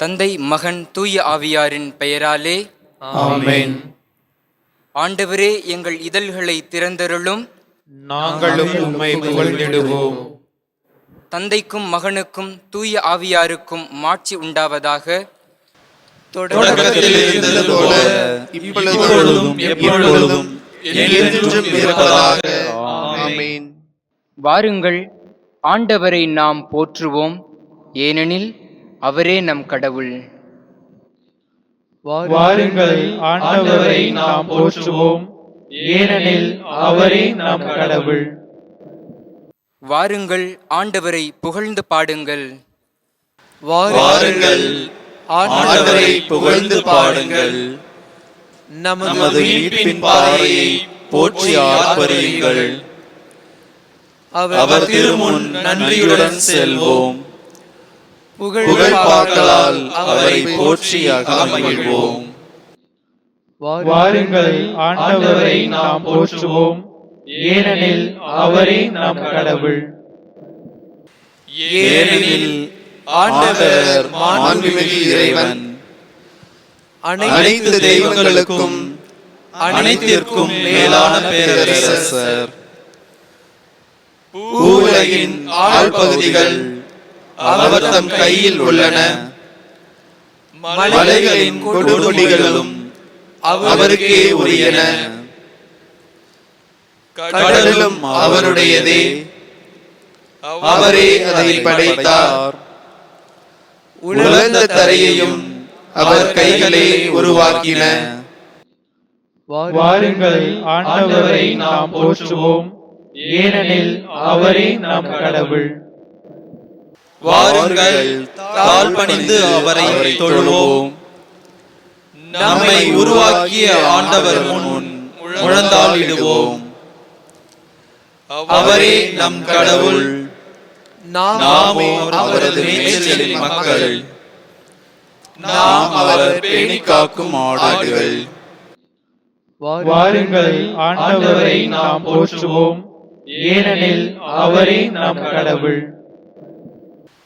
தந்தை மகன் தூய ஆவியாரின் பெயராலே. ஆமென். ஆண்டவரே எங்கள் இதழ்களை திறந்தருளும். நாங்களும் உம்மை புகழ்ந்திடுவோம். தந்தைக்கும் மகனுக்கும் தூய ஆவியாருக்கும் மாட்சி உண்டாவதாக. தொடக்கத்தில் இருந்தது போல இப்பொழுதும் எப்பொழுதும் என்றென்றும் இருப்பதாக. ஆமென். வாருங்கள் ஆண்டவரை நாம் போற்றுவோம். ஏனெனில் அவரே நம் கடவுள். வாருங்கள் ஆண்டவரை நாம் போற்றுவோம். ஏனெனில் அவரே நம் கடவுள். வாருங்கள் ஆண்டவரை புகழ்ந்து பாடுங்கள். வாருங்கள் ஆண்டவரை புகழ்ந்து பாடுங்கள். நமது மீட்பின் பாறையை போற்றி ஆர்ப்பரியுங்கள். அவர் திருமுன் நன்றியுடன் செல்வோம். புகழ் பாக்களால் அவரை போற்றி அகமகிழ்வோம். வாருங்கள் ஆண்டவரை நாம் போற்றுவோம். ஏனெனில் அவரே நம் கடவுள். ஏனெனில் ஆண்டவர் மாண்புமிகு இறைவன். அனைத்து தெய்வங்களுக்கும் அனைத்திற்கும் மேலான பேரரசர். பூவுலகின் ஆழ்பகுதிகள் அவர் தம் கையில் உள்ளன. மலைகளின் கொடுமுடிகளும் அவருக்கே உரியன. கடலும் அவருடையதே. அவரே அதை படைத்தார். உலர்ந்த தரையையும் அவர் கைகளே உருவாக்கின. வாருங்கள் ஆண்டவரை நாம் போற்றுவோம். ஏனெனில் அவரே நம் கடவுள். வாருங்கள் தாழ் பணிந்து அவரை தொழுவோம். நம்மை உருவாக்கிய ஆண்டவர் முன் முழந்தாளிடுவோம் அவரே நம் கடவுள். நாமோ அவரது மேய்ச்சலின் மக்கள். நாம் அவர் பேணி காக்கும் ஆடுகள். வாருங்கள் ஆண்டவரை நாம் போற்றுவோம். ஏனெனில் அவரே நம் கடவுள்.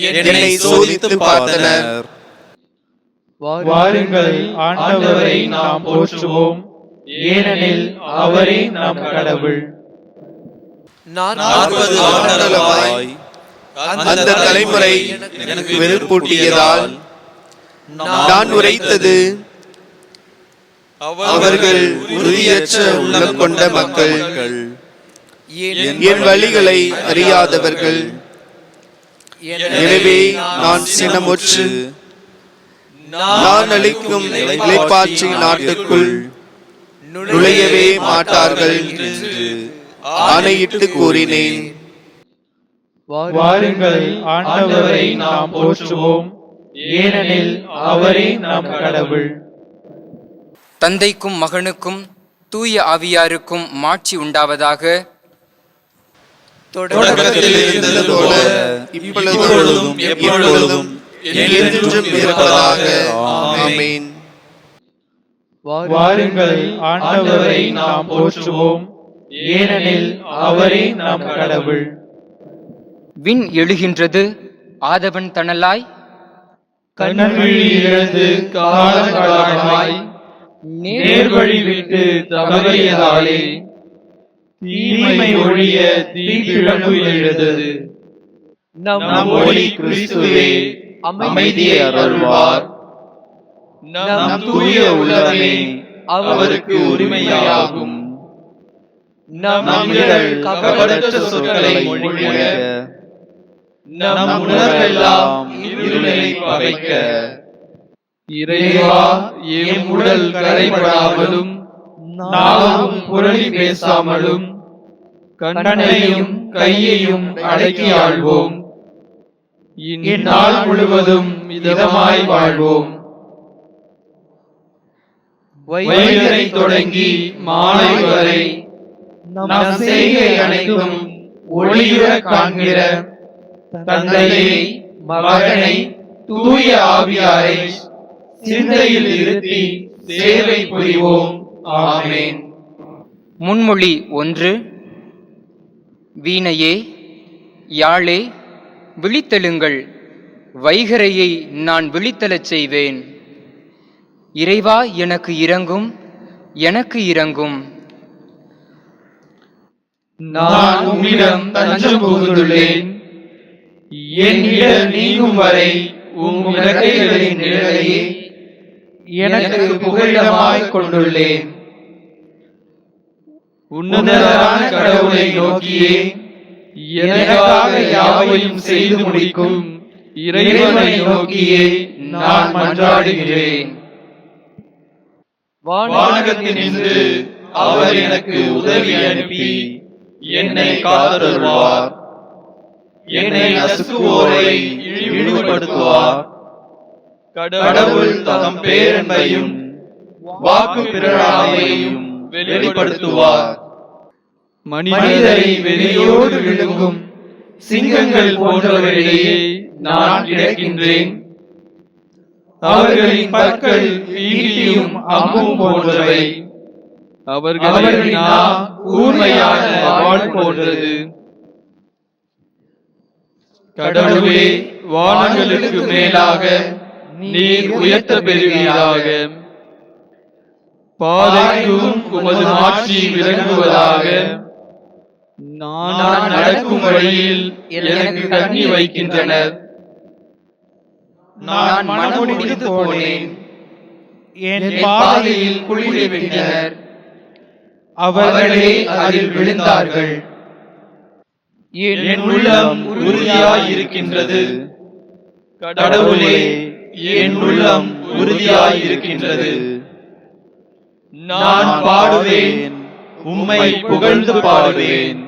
என்னை சோதித்து பார்த்தனர். வாருங்கள் ஆண்டவரை நாம் போற்றுவோம். ஏனெனில் அவரே நம் கடவுள். நாற்பது ஆண்டுகளாய் அந்த தலைமுறை எனக்கு வெறுப்பூட்டியதால் நான் உரைத்தது. அவர்கள் உறுதியற்ற உள்ளம் கொண்ட மக்கள். என் வழிகளை அறியாதவர்கள். எனவே நான் சினமுற்று நான் அளிக்கும் இலைப்பாற்றி நாட்டுக்குள் நுழையவே மாட்டார்கள் என்று ஆணையிட்டு கூறினேன். வாருங்கள் ஆண்டவரை நாம் போற்றுவோம். ஏனெனில் அவரே நம் கடவுள். தந்தைக்கும் மகனுக்கும் தூய ஆவியாருக்கும் மாட்சி உண்டாவதாக தொடக்கத்தில் இருந்தது போல இப்பொழுதும் எப்பொழுதும் என்றென்றும் இருப்பதாக. ஆமென். வாருங்கள் ஆண்டவரை நாம் போற்றுவோம். ஏனெனில் அவரே நம் கடவுள். விண் எழுகின்றது ஆதவன் தணலாய் கண்ணவிழி இழந்து காலங்காலமாய் நேர்வழி விட்டு தவறியதாலே தீமை ஒழிய தீப்பிழம்பு எழுதது நம் ஒளி கிறிஸ்துவே அமைதியை அருள்வார். நம் தூய உள்ளமே அவருக்கு உரிமையாகும். நம் இதழ் கபடற்ற சொற்களை மொழிய நம் உணர்வெல்லாம் இருளை பகைக்க. இறைவா எம் உடல் கரைபடாமலும் நாவும் புரளி பேசாமலும் கண்ணனையும் கையையும் அடக்கி ஆள்வோம். இந்நாள் முழுவதும் இதமாய் வாழ்வோம். வைகரை தொடங்கி மாலை வரை நம் செய்கை அனைத்தும் ஒளியுற காண்கிற தந்தையை மகனை தூய ஆவியாரை சிந்தையில் இருத்தி சேவை புரிவோம். ஆமேன். முன்மொழி ஒன்று. வீணையே யாழே விழித்தெழுங்கள். வைகரையை நான் விழித்தெழச் செய்வேன். இறைவா எனக்கு இறங்கும் எனக்கு இறங்கும் நான் உம்மிடம் தஞ்சம் புகுந்துள்ளேன். என் இடர் நீங்கும் வரை உம் நிழலையே எனக்கு புகலிடமாய் கொண்டுள்ளேன். உன்னதரான கடவுளை நோக்கியே எனக்காக யாவையும் செய்து முடிக்கும் இறைவனை நோக்கியே நான் மன்றாடுகிறேன். வானகத்தினின்று அவர் எனக்கு உதவி அனுப்பி என்னை காத்தருள்வார் என்னை நசுக்குவோரை இழிவுபடுத்துவார். கடவுள் தம் பேரன்பையும் வாக்கு பிறழாமையும் வெளிப்படுத்துவார். மனிதரை வெளியோடு விழுங்கும் சிங்கங்கள் போன்றவரிடையே நான் கிடக்கின்றேன். அவர்களின் பற்கள் ஈட்டியும் அம்பும் போன்றவை. அவர்களின் கூர்மையான போன்றது. கடவுளே வானங்களுக்கு மேலாக நீர் உயர்த்த பெறுவீராக. பாதைக்கும் உமது மாட்சி விளங்குவதாக. நான் நடக்கும் வழியில் எனக்கு கண்ணி வைக்கின்றனர். நான் மனமுடித்து போனேன். என் பாதையில் குளிரை வெட்டினர். அவர்களே அதில் விழுந்தார்கள். என் உள்ளம் உறுதியாய் இருக்கின்றது கடவுளே என் உள்ளம் உறுதியாய் இருக்கின்றது நான் பாடுவேன் உம்மை புகழ்ந்து பாடுவேன்.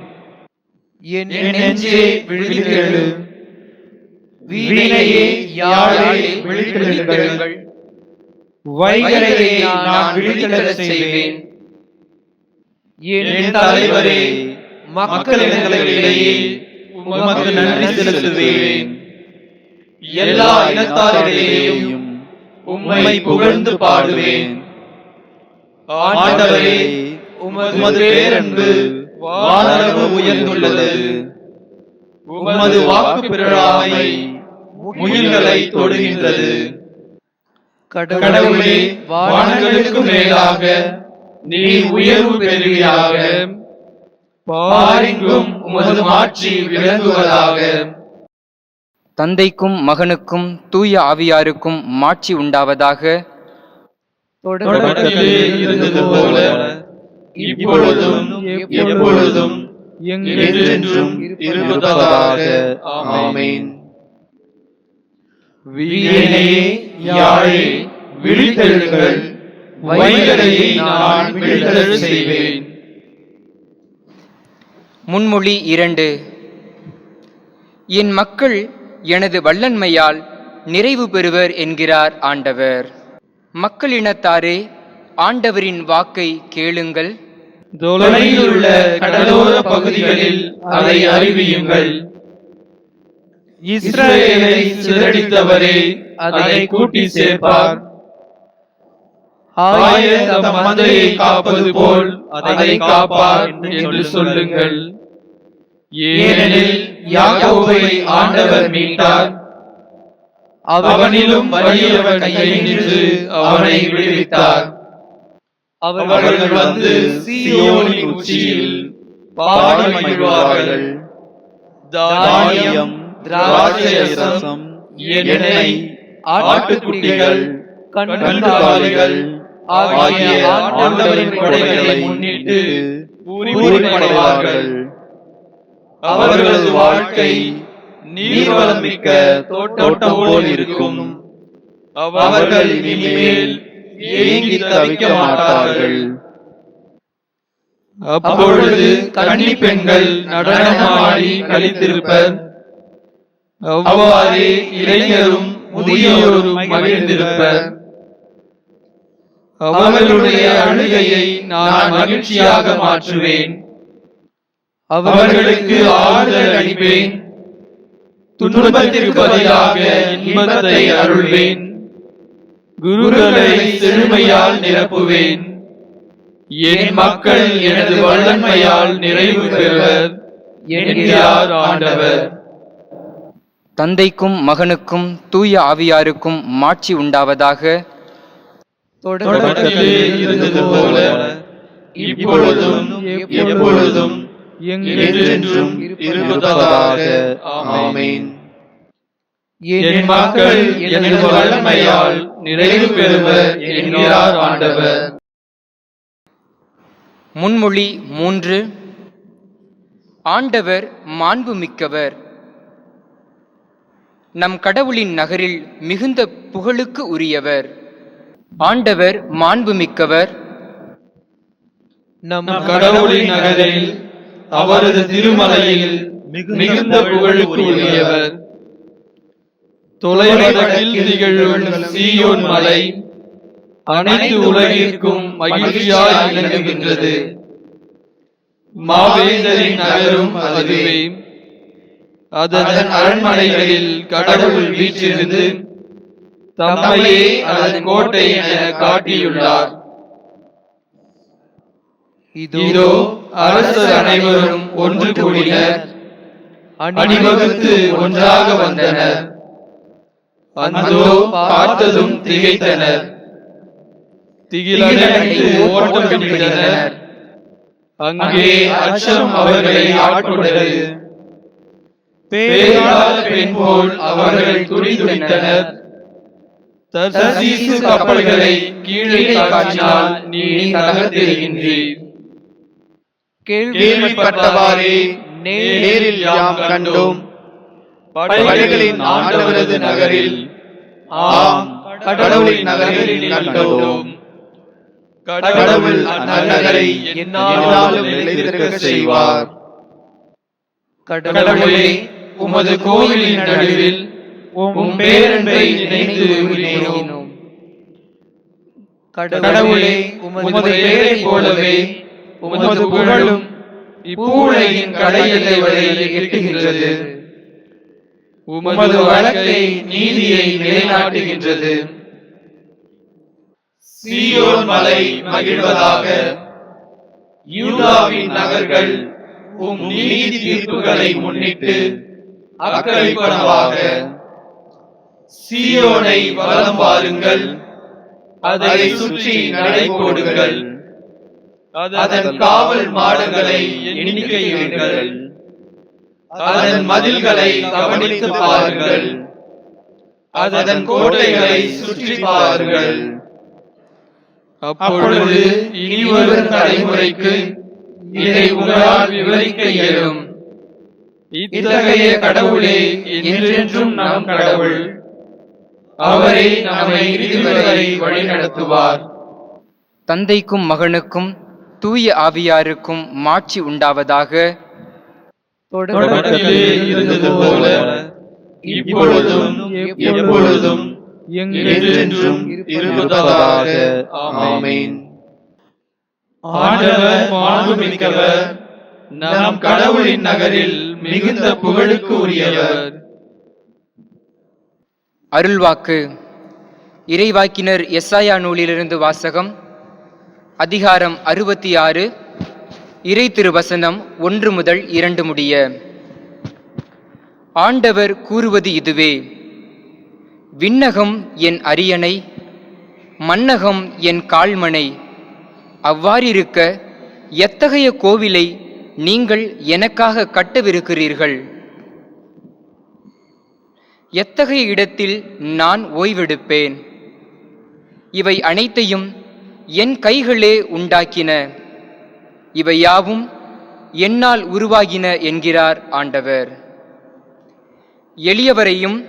என் நெஞ்சே விழித்தெழு வீணையே யாழே விழித்தெழுங்கள் வைகரையை நான் விழித்தெழச் செய்வேன். என் தலைவரே மக்களிடையே உமக்கு நன்றி செலுத்துவேன். எல்லா இனத்தாரிடையேயும் உம்மை புகழ்ந்து பாடுவேன். ஆண்டவரே உமது பேரன்பு வானளவு உயர்ந்துள்ளது. உமது வாக்கு பிறழாமை முயல்களை தொடுகின்றது. கடவுளே வானங்களுக்கு மேலாக நீ உயர்வு பெறுவீராக. பாரிங்கும் உமது மாட்சி விளங்குவதாக. தந்தைக்கும் மகனுக்கும் தூய ஆவியாருக்கும் மாட்சி உண்டாவதாக. தொடக்கத்திலே இருந்தது போல இப்பொழுதும் எப்பொழுதும் என்றென்றும் இருப்பதாக. ஆமேன். வீணையே யாழே விழித்தெழுங்கள். வைகரையை நான் விழித்தெழு செய்வேன். முன்மொழி இரண்டு. என் மக்கள் எனது வல்லன்மையால் நிறைவு பெறுவர் என்கிறார் ஆண்டவர். மக்களினத்தாரே ஆண்டவரின் வாக்கை கேளுங்கள். தொலைவில் உள்ள கடலோர பகுதிகளில் அதை அறிவியுங்கள். இஸ்ரவேலை சிதறடித்தவரே அதை கூட்டி சேர்ப்பார். தம் மந்தையை காப்பது போல் அதை காப்பார் என்று சொல்லுங்கள். ஏனெனில் யாக்கோபை ஆண்டவர் மீட்டார். அவனிலும் வலியவர் கையை நின்று அவனை விடுவித்தார். அவர்கள் வந்து சீயோனின் உச்சியில் பாடி மகிழ்வார்கள். தானியம் திராட்சைரசம் எண்ணெய் ஆட்டுக்குட்டிகள் கண்காலிகள் ஆகிய ஆண்டவரின் கொடைகளை முன்னிட்டு பூரிப்படைவார்கள். அவர்களது வாழ்க்கை நீர்வளம் மிக்க தோட்டம் போல் இருக்கும். அவர்கள் இனிமேல் ஏங்கி தவிக்க மாட்டார்கள். அப்பொழுது கன்னி பெண்கள் நடனமாடி கழித்திருப்பர் அவ்வாறே இளைஞரும் முதியோரும் மகிழ்ந்திருப்பர். அவர்களுடைய அழுகையை நான் மகிழ்ச்சியாக மாற்றுவேன். அவர்களுக்கு ஆறுதல் அளிப்பேன். துன்பத்திற்கு பதிலாக இன்பத்தை அருள்வேன். குருகளை செழுமையால் நிரப்புவேன். என் மக்கள் எனது வல்லன்மையால் நிறைவு பெறுவர். என்கிறார் ஆண்டவர். தந்தைக்கும் மகனுக்கும் தூய ஆவியாருக்கும் மாட்சி உண்டாவதாக தொடக்கத்திலே இருந்தது போல இப்பொழுதும் எப்பொழுதும் என்றென்றும் இருப்பதாக. ஆமென். என் மக்கள் எனது வல்லமையால் நிறைவு பெறுவர் என்கிறார் ஆண்டவர். முன்மொழி மூன்று. ஆண்டவர் மாண்புமிக்கவர். நம் கடவுளின் நகரில் மிகுந்த புகழுக்கு உரியவர். ஆண்டவர் மாண்புமிக்கவர். நம் கடவுளின் நகரில் அவரது திருமலையில் மிகுந்த புகழுக்கு உரியவர் தொலைவடக்கில் திகழும் சீயோன் மலை அனைத்து உலகிற்கும் மகிழ்ச்சியாய் விளங்குகின்றது. மாவேந்தரின் நகரும் அதுவே. அதன் அரண்மனைகளில் கடவுள் வீற்றிருந்து தம்மையே அதன் கோட்டை என காட்டியுள்ளார். இதோ அரசர் அனைவரும் ஒன்று கூடினர். அணிவகுத்து ஒன்றாக வந்தனர். அந்தோ பார்த்ததும் திகைத்தனர். திகிலடைந்து ஓட்டம் பிடித்தனர் அங்கே அச்சம் அவர்களை ஆட்கொண்டது. பேராத பெண் போல் அவர்கள் துடிதுடித்தனர் தர்சீசு கப்பல்களை கீழே காற்றினால் நீ தகர்த்தெறிகின்றீர் கேள்விப்பட்டவாறே நேரில் யாம் கண்டோம். படைகளின் ஆண்டவரது நகரில் ஆம் கடவுளின் நகரில் கண்டோம். கடவுள் அந்நகரை என்னாலும் நிலைத்திருக்க செய்வார். கடவுளே உமது கோவிலின் நடுவில் உம் பேரன்பை நினைத்து உருகினோம் கடவுளே உமது பெயரைப் போலவே உமது புகழும் இப்பூழையின் கடையில்லை வரை எட்டுகின்றது உமது வழக்கை நீதியை நிலைநாட்டுகின்றது. சீயோன் மலை மகிழ்வதாக. யூதாவின் நகர்கள் உம் நீதி தீர்ப்புகளை முன்னிட்டு அக்கறைப்படவாக சீயோனை வலம் வாருங்கள். அதை சுற்றி நடை போடுங்கள் அதன் காவல் மாடங்களை எண்ணிக்கையிடுங்கள். அதன் மதில்களை கவனித்து பாருங்கள். அதன் கோட்டைகளை சுற்றி பாருங்கள். அப்பொழுது இனிவரும் தலைமுறைக்கு இதை உங்களால் விவரிக்க இயலும். இத்தகைய கடவுளே என்றென்றும் நம் கடவுள். அவரே நம்மை இறுதி வரை வழிநடத்துவார். தந்தைக்கும் மகனுக்கும் தூய ஆவியாருக்கும் மாட்சி உண்டாவதாக. தொடக்கத்திலே இருந்தது போல இப்பொழுதும் எப்பொழுதும் என்றென்றும் இருப்பதாக. ஆமென். ஆண்டவர் மாண்புமிக்கவர் நம் கடவுளின் நகரில் மிகுந்த புகழுக்கு உரியவர். அருள்வாக்கு. இறைவாக்கினர் எஸ்ஐயா நூலிலிருந்து வாசகம். அதிகாரம் அறுபத்தி ஆறு இறை திருவசனம் ஒன்று முதல் இரண்டு முடிய. ஆண்டவர் கூறுவது இதுவே விண்ணகம் என் அரியணை மன்னகம் என் கால்மனை அவ்வாறிருக்க எத்தகைய கோவிலை நீங்கள் எனக்காக கட்டவிருக்கிறீர்கள்? எத்தகைய இடத்தில் நான் ஓய்வெடுப்பேன்? இவை அனைத்தையும் என் கைகளே உண்டாக்கின. இவை யாவும் என்னால் உருவாகின என்கிறார் ஆண்டவர். எளியவரையும்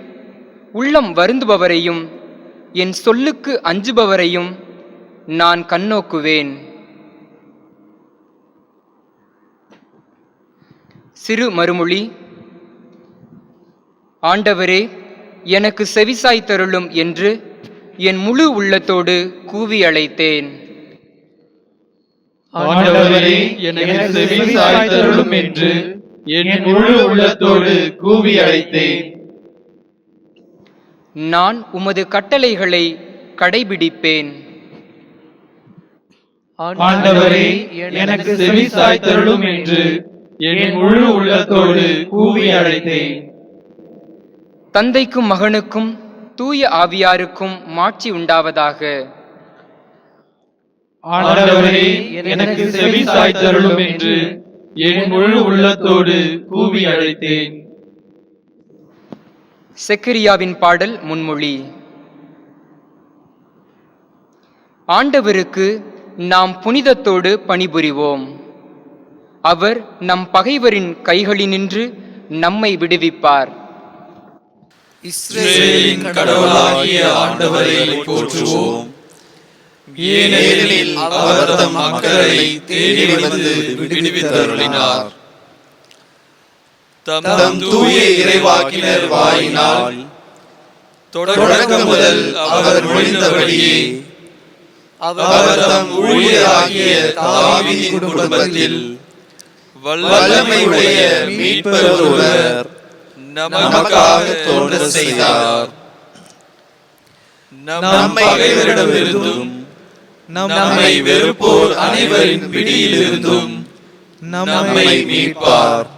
உள்ளம் வருந்துபவரையும் என் சொல்லுக்கு அஞ்சுபவரையும் நான் கண்ணோக்குவேன். சிறு மறுமொழி. ஆண்டவரே எனக்கு செவிசாய்த்தருளும் என்று என் முழு உள்ளத்தோடு கூவி அழைத்தேன் ஆண்டவரே எனக்கு செவி சாய்த்தருளும் என்று என் முழு உள்ளத்தோடு கூவி அழைத்தேன் நான் உமது கட்டளைகளை கடைபிடிப்பேன். ஆண்டவரே எனக்கு செவி சாய்த்தருளும் என்று என் முழு உள்ளத்தோடு கூவி அழைத்தேன் தந்தைக்கும் மகனுக்கும் தூய ஆவியாருக்கும் மாட்சி உண்டாவதாக. ஆண்டவரே எனக்கு செவி சாய்த்தருளும் என்று என் முழு உள்ளத்தோடு கூவி அழைத்தேன். செக்கரியாவின் பாடல் முன்மொழி. ஆண்டவருக்கு நாம் புனிதத்தோடு பணிபுரிவோம். அவர் நம் பகைவரின் கைகளினின்று நம்மை விடுவிப்பார். இஸ்ரேலின் கடவுளாகிய ஆண்டவரை போற்றுவோம். ஏனெனில் அவர் தம் மக்களை தேடி வந்து விடுவித்தருளினார். தம் தூய இறைவாக்கினர் வாயினால் தொடக்கம் முதல் அவர் மொழிந்தபடியே அவர் தம் ஊழியராகிய தாவீதின் குடும்பத்தில் வல்லமையுடைய மீட்பர் ஒருவர் நமக்காக தோன்ற செய்தார். நம் பகைவரிடமிருந்தும் நம்மை வெறுப்போர் அனைவரின் பிடியிலிருந்தும் நம்மை மீட்பார்.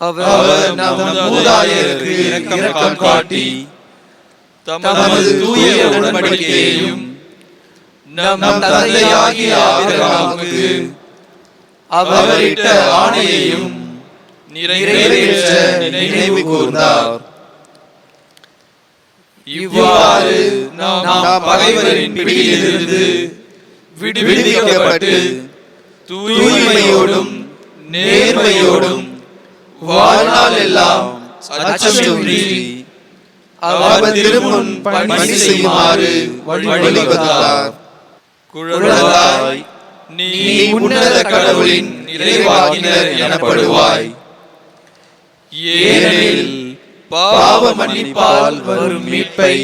அவர் நம் மூதாதையருக்கு இரக்கம் காட்டி தமது தூய உடன்படிக்கையையும் நம் தந்தையாகிய அவரிட்ட ஆணையையும் நிறைவேற்ற நினைவு கூர்ந்தார். இவ்வாறு நாம் பகைவரின் பிடியிலிருந்து விடுவிக்கப்பட்டு தூய்மையோடும் நேர்மையோடும் வாழ்நாள் எல்லாம் அச்சமின்றி அவர் திருமுன் பணி செய்யுமாறு வழிவகுத்தார் குழலாய் நீ உன்னத கடவுளின் இறைவாகினர் எனப்படுவாய். ஏனெனில் பாவ மன்னிப்பால் வரும் மீட்பை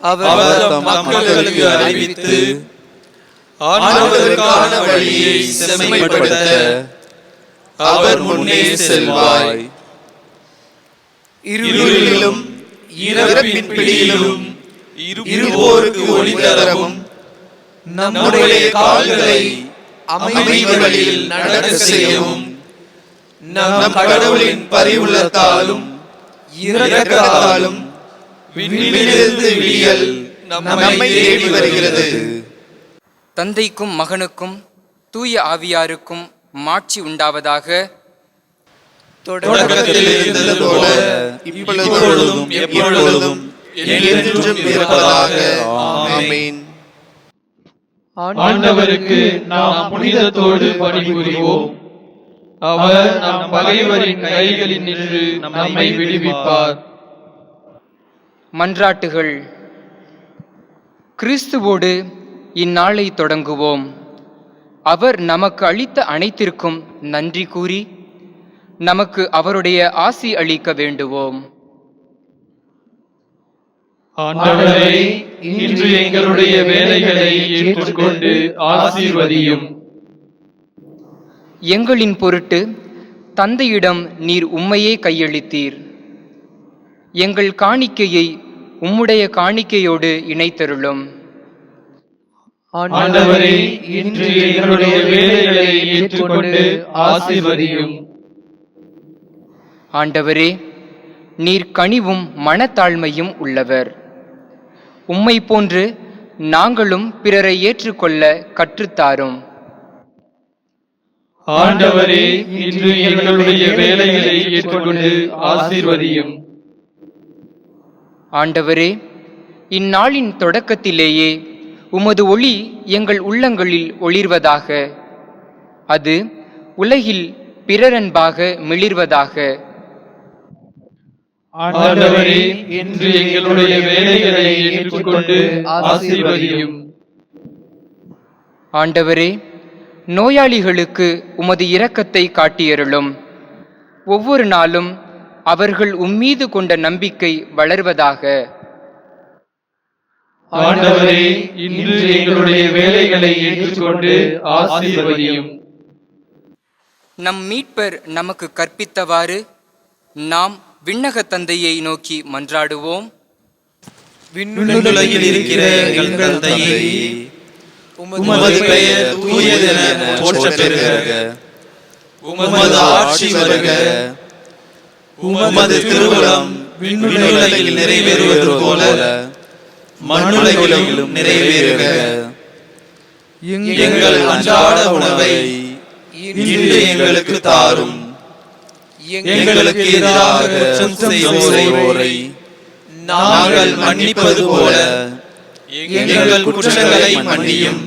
அவர் தம் மக்களுக்கு அறிவித்து ஆண்டவருக்கான வழியை செம்மைப்படுத்த அவர் முன்னே செல்வாய். இருளிலும் இரவின் பிடியிலும் இருவோருக்கு ஒளி தரவும் நம்முடைய கால்களை அமைதி வழியில் நடக்க செய்யவும் நம் கடவுளின் பரிவுள்ளத்தாலும் இரக்கத்தாலும் விண்ணிலிருந்து விடியல் நம்மை தேடி வருகிறது. தந்தைக்கும் மகனுக்கும் தூய ஆவியாருக்கும் மாட்சி உண்டாவதாக தொடக்கத்தில் இருந்தது போல இப்பொழுதும் எப்பொழுதும் என்றென்றும் இருப்பதாக. ஆமென். ஆண்டவருக்கு நாம் புனிதத்தோடு பணிபுரிவோம். அவர் நம் பகைவரின் கைகளில் நின்று நம்மை விடுவிப்பார். மன்றாட்டுகள். கிறிஸ்துவோடு இந்நாளை தொடங்குவோம். அவர் நமக்கு அளித்த அனைத்திற்கும் நன்றி கூறி நமக்கு அவருடைய ஆசி அளிக்க வேண்டுவோம். ஆண்டவரே இன்று எங்களுடைய வேலைகளை ஏற்றுக்கொண்டு ஆசீர்வதியும். எங்களின் பொருட்டு தந்தையிடம் நீர் உம்மையே கையளித்தீர். எங்கள் காணிக்கையை உம்முடைய காணிக்கையோடு இணைத்தருளும். ஆண்டவரே இன்று எங்களுடைய வேலைகளை ஏற்றுக்கொண்டு ஆசீர்வதியும். ஆண்டவரே நீர் கனிவும் மனத்தாழ்மையும் உள்ளவர். உம்மை போன்று நாங்களும் பிறரை ஏற்றுக்கொள்ள கற்றுத்தாரும். ஆண்டவரே இன்று எங்களுடைய வேலைகளை ஏற்றுக்கொண்டு ஆசீர்வதியும். ஆண்டவரே இந்நாளின் தொடக்கத்திலேயே உமது ஒளி எங்கள் உள்ளங்களில் ஒளிர்வதாக அது உலகில் பிறரன்பாக மிளிர்வதாக. ஆண்டவரே இன்று எங்களுடைய வேலைகளை ஏற்றுக்கொண்டு ஆசீர்வதியும். ஆண்டவரே நோயாளிகளுக்கு உமது இரக்கத்தை காட்டியருளும். ஒவ்வொரு நாளும் அவர்கள் உம்மீது கொண்ட நம்பிக்கை வளர்வதாக. ஆண்டவரே இன்று எங்களுடைய வேலைகளை ஏற்றுக்கொண்டு ஆசீர்வதியும். நம் மீட்பர் நமக்கு கற்பித்தவாறு நாம் விண்ணக தந்தையை நோக்கி மன்றாடுவோம். விண்ணுலகில் இருக்கிற எங்கள் தந்தையே உமது பெயர் தூயதென போற்றப் பெறுக உமது ஆட்சி வருக. உமது திருவுளம் விண்ணுலகில் நிறைவேறுவது போல மண்ணுலகிலும் நிறைவேறுக. எங்கள் அன்றாட உணவை இன்று எங்களுக்கு தாரும். எங்களுக்கு எதிராக குற்றம் செய்வோரை நாங்கள் மன்னிப்பது போல. எங்கள் குற்றங்களை மன்னியும்.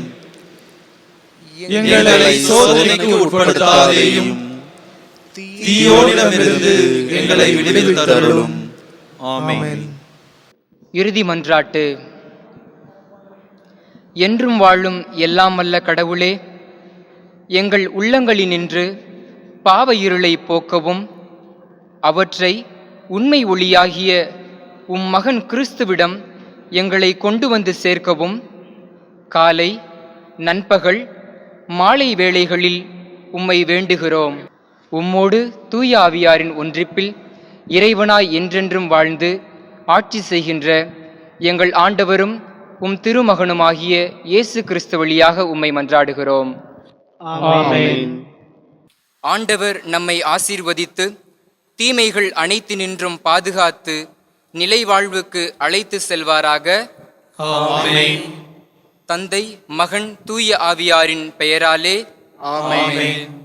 எங்களை சோதனைக்கு உட்படுத்தாதேயும். தீயோனிடமிருந்து எங்களை விடுவித்தருளும் ஆமென். இறுதி மன்றாட்டு. என்றும் வாழும் எல்லாம் வல்ல கடவுளே எங்கள் உள்ளங்களினின்று பாவ இருளை போக்கவும் அவற்றை உண்மை ஒளியாகிய உம் மகன் கிறிஸ்துவிடம் எங்களை கொண்டு வந்து சேர்க்கவும். காலை நண்பகல் மாலை வேளைகளில் உம்மை வேண்டுகிறோம். உம்மோடு தூய ஆவியாரின் ஒன்றிப்பில் இறைவனாய் என்றென்றும் வாழ்ந்து ஆட்சி செய்கின்ற எங்கள் ஆண்டவரும் உம் திருமகனுமாகிய இயேசு கிறிஸ்து வழியாக உம்மை மன்றாடுகிறோம். ஆமென். ஆண்டவர் நம்மை ஆசீர்வதித்து தீமைகள் அனைத்தினின்றும் பாதுகாத்து நிலை வாழ்வுக்கு அழைத்து செல்வாராக தந்தை மகன் தூய ஆவியாரின் பெயராலே. ஆமென்.